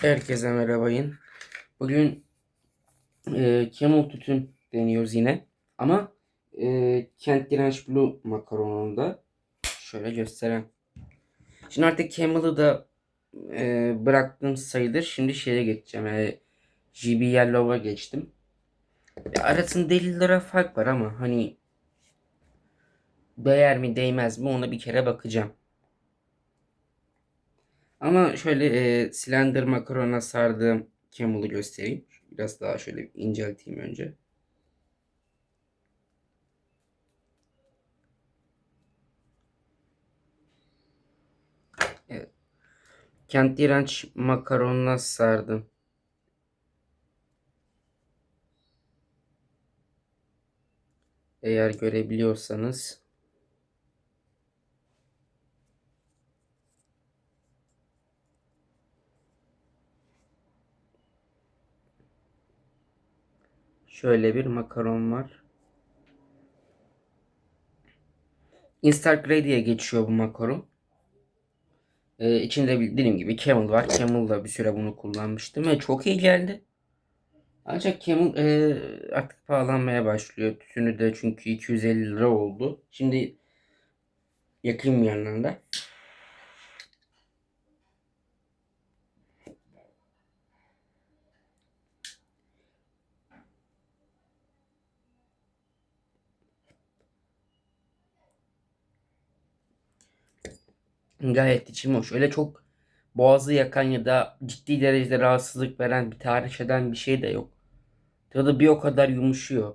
Herkese merhabayın. Bugün e, Camel tütün deniyoruz yine. Ama e, Kent Direnç Blue makaronunda şöyle göstereyim. Şimdi artık Camel'ı da e, bıraktım sayılır. Şimdi şeye geçeceğim. E, GB Yellow'a geçtim. Ya arasında 50 lira fark var ama hani değer mi değmez mi ona bir kere bakacağım. Ama şöyle e, silindir makarona sardığım Camel'ı göstereyim. Biraz daha şöyle incelteyim önce. Evet. Kent direnç makaronuna sardım. Eğer görebiliyorsanız. Şöyle bir makaron var. Instant Grey diye geçiyor bu makaron. Ee, içinde bildiğim gibi Camel var. Camel'da bir süre bunu kullanmıştım ve çok iyi geldi. Ancak Camel e, artık pahalanmaya başlıyor. Tütünü de çünkü 250 lira oldu. Şimdi yakayım yanlarında. Gayet içim hoş. Öyle çok boğazı yakan ya da ciddi derecede rahatsızlık veren bir tahriş eden bir şey de yok. Tadı bir o kadar yumuşuyor.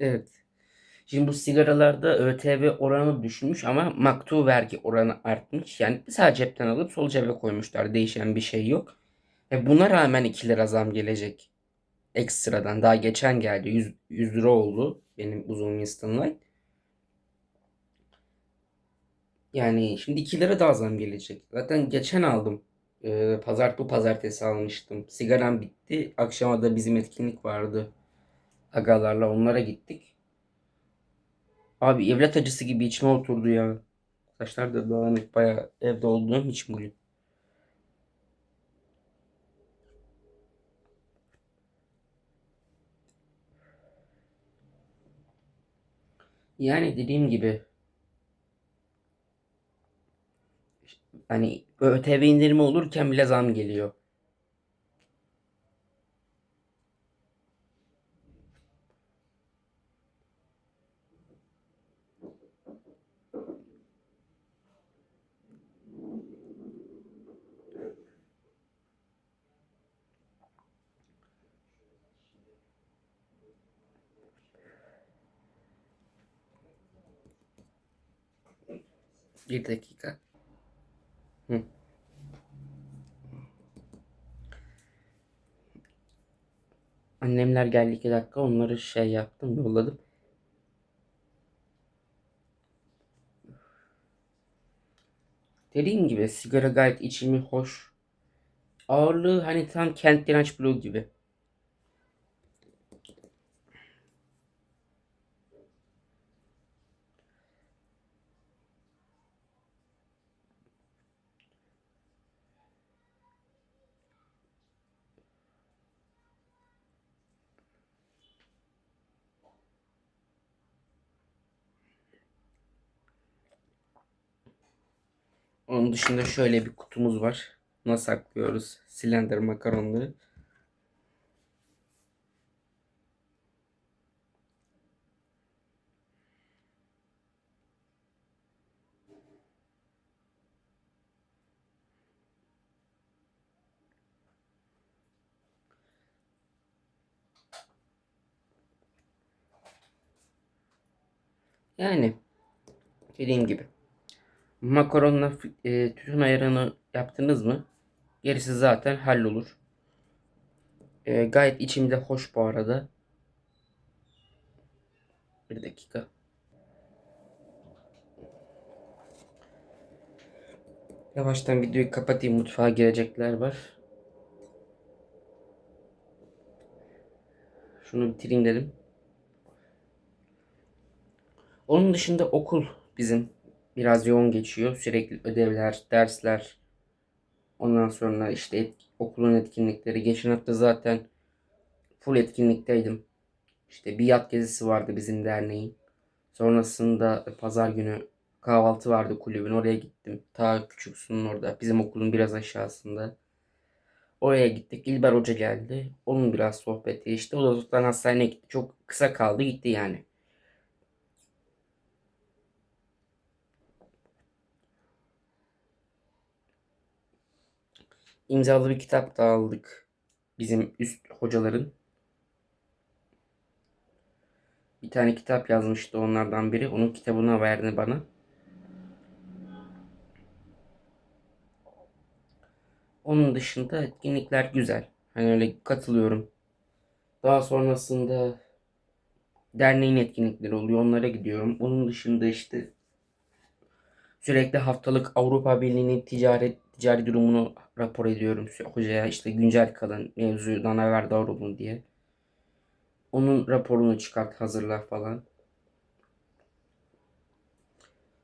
Evet. Şimdi bu sigaralarda ÖTV oranı düşmüş ama maktu vergi oranı artmış. Yani sağ cepten alıp sol cebe koymuşlar. Değişen bir şey yok. Ve buna rağmen 2 lira zam gelecek. Ekstradan. Daha geçen geldi. 100, 100 lira oldu benim uzun Winston Light. Yani şimdi 2 lira daha zam gelecek. Zaten geçen aldım. Ee, pazar bu pazartesi almıştım. Sigaram bitti. Akşama da bizim etkinlik vardı. Agalarla onlara gittik. Abi evlat acısı gibi içime oturdu ya. Saçlar da dağınık baya evde olduğum için bugün. Yani dediğim gibi hani ÖTV indirimi olurken bile zam geliyor. Bir dakika. Hı. Annemler geldi iki dakika onları şey yaptım yolladım. Dediğim gibi sigara gayet içimi hoş. Ağırlığı hani tam Kent Direnç Blue gibi. Onun dışında şöyle bir kutumuz var. Buna saklıyoruz silindir makaronları. Yani dediğim gibi makaronla e, tütün ayarını yaptınız mı? Gerisi zaten hallolur. E, gayet içimde hoş bu arada. Bir dakika. Yavaştan videoyu kapatayım. Mutfağa girecekler var. Şunu bitireyim dedim. Onun dışında okul bizim biraz yoğun geçiyor. Sürekli ödevler, dersler. Ondan sonra işte et- okulun etkinlikleri. Geçen hafta zaten full etkinlikteydim. İşte bir yat gezisi vardı bizim derneğin. Sonrasında pazar günü kahvaltı vardı kulübün. Oraya gittim. Ta küçük sunun orada. Bizim okulun biraz aşağısında. Oraya gittik. İlber Hoca geldi. Onun biraz sohbeti işte. O da hastaneye gitti. Çok kısa kaldı gitti yani. İmzalı bir kitap da aldık. Bizim üst hocaların. Bir tane kitap yazmıştı onlardan biri. Onun kitabını verdi bana. Onun dışında etkinlikler güzel. Hani öyle katılıyorum. Daha sonrasında derneğin etkinlikleri oluyor. Onlara gidiyorum. Onun dışında işte sürekli haftalık Avrupa Birliği'nin ticaret ticari durumunu rapor ediyorum hocaya. işte güncel kalan mevzudan haberdar olun diye. Onun raporunu çıkart hazırlar falan.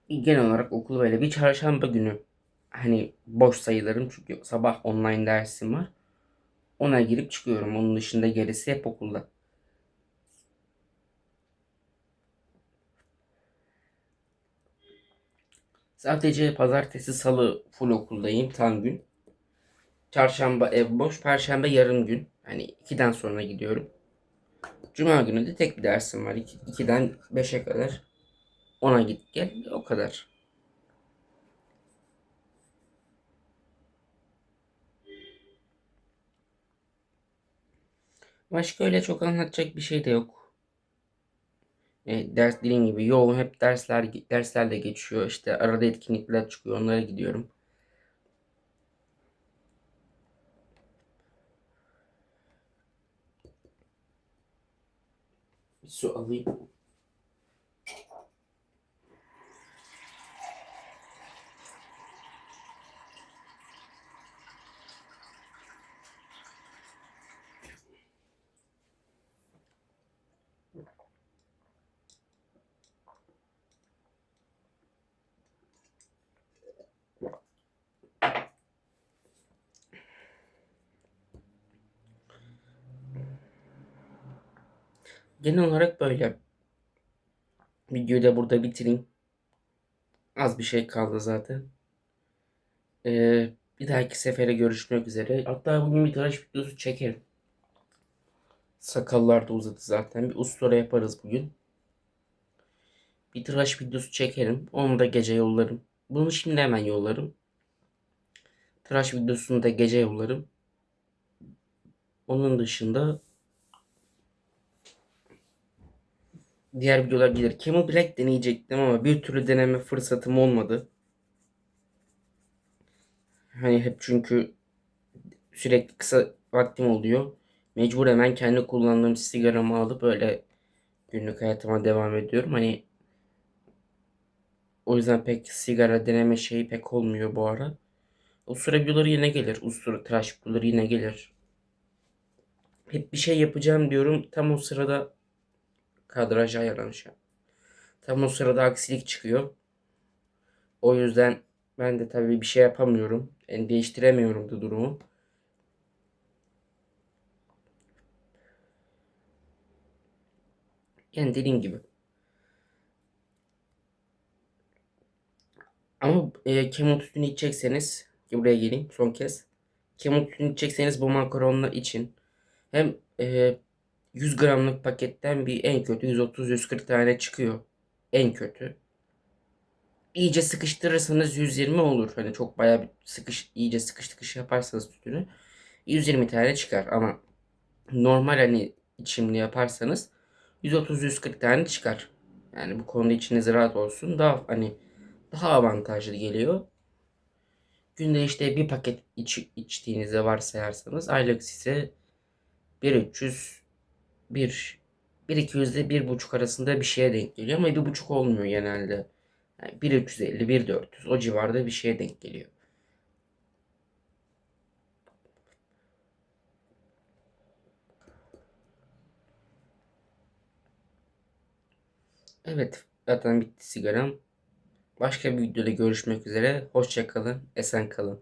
Genel olarak okul böyle bir çarşamba günü hani boş sayılırım çünkü sabah online dersim var. Ona girip çıkıyorum. Onun dışında gerisi hep okulda. Sadece pazartesi, salı full okuldayım tam gün. Çarşamba ev boş, perşembe yarım gün. Hani 2'den sonra gidiyorum. Cuma günü de tek bir dersim var. 2'den 5'e kadar. Ona git gel o kadar. Başka öyle çok anlatacak bir şey de yok. E, ders dediğim gibi yoğun hep dersler derslerle geçiyor. İşte arada etkinlikler çıkıyor. Onlara gidiyorum. Bir su alayım. Genel olarak böyle. Videoyu da burada bitireyim. Az bir şey kaldı zaten. Ee, bir dahaki sefere görüşmek üzere. Hatta bugün bir tıraş videosu çekerim. Sakallar da uzadı zaten. Bir ustura yaparız bugün. Bir tıraş videosu çekerim. Onu da gece yollarım. Bunu şimdi hemen yollarım. Tıraş videosunu da gece yollarım. Onun dışında diğer videolar gelir. Camel Black deneyecektim ama bir türlü deneme fırsatım olmadı. Hani hep çünkü sürekli kısa vaktim oluyor. Mecbur hemen kendi kullandığım sigaramı alıp öyle günlük hayatıma devam ediyorum. Hani o yüzden pek sigara deneme şeyi pek olmuyor bu ara. Ustura videoları yine gelir. Ustura tıraş videoları yine gelir. Hep bir şey yapacağım diyorum. Tam o sırada kadraj ayarlamış. Tam o sırada aksilik çıkıyor. O yüzden ben de tabii bir şey yapamıyorum. Yani değiştiremiyorum da durumu. Yani dediğim gibi. Ama e, kemot sütünü içecekseniz buraya geleyim son kez. Kemot sütünü içecekseniz bu makaronlar için hem e, 100 gramlık paketten bir en kötü 130-140 tane çıkıyor. En kötü. İyice sıkıştırırsanız 120 olur. Hani çok bayağı bir sıkış iyice sıkış tıkış yaparsanız sütünü 120 tane çıkar ama normal hani içimli yaparsanız 130-140 tane çıkar. Yani bu konuda içiniz rahat olsun. Daha hani daha avantajlı geliyor. Günde işte bir paket iç, içtiğinizi varsayarsanız aylık size 1300 1 1.200 ile 1.5 arasında bir şeye denk geliyor ama 1.5 olmuyor genelde. Yani 1.350, 1.400 o civarda bir şeye denk geliyor. Evet zaten bitti sigaram. Başka bir videoda görüşmek üzere. Hoşça kalın, esen kalın.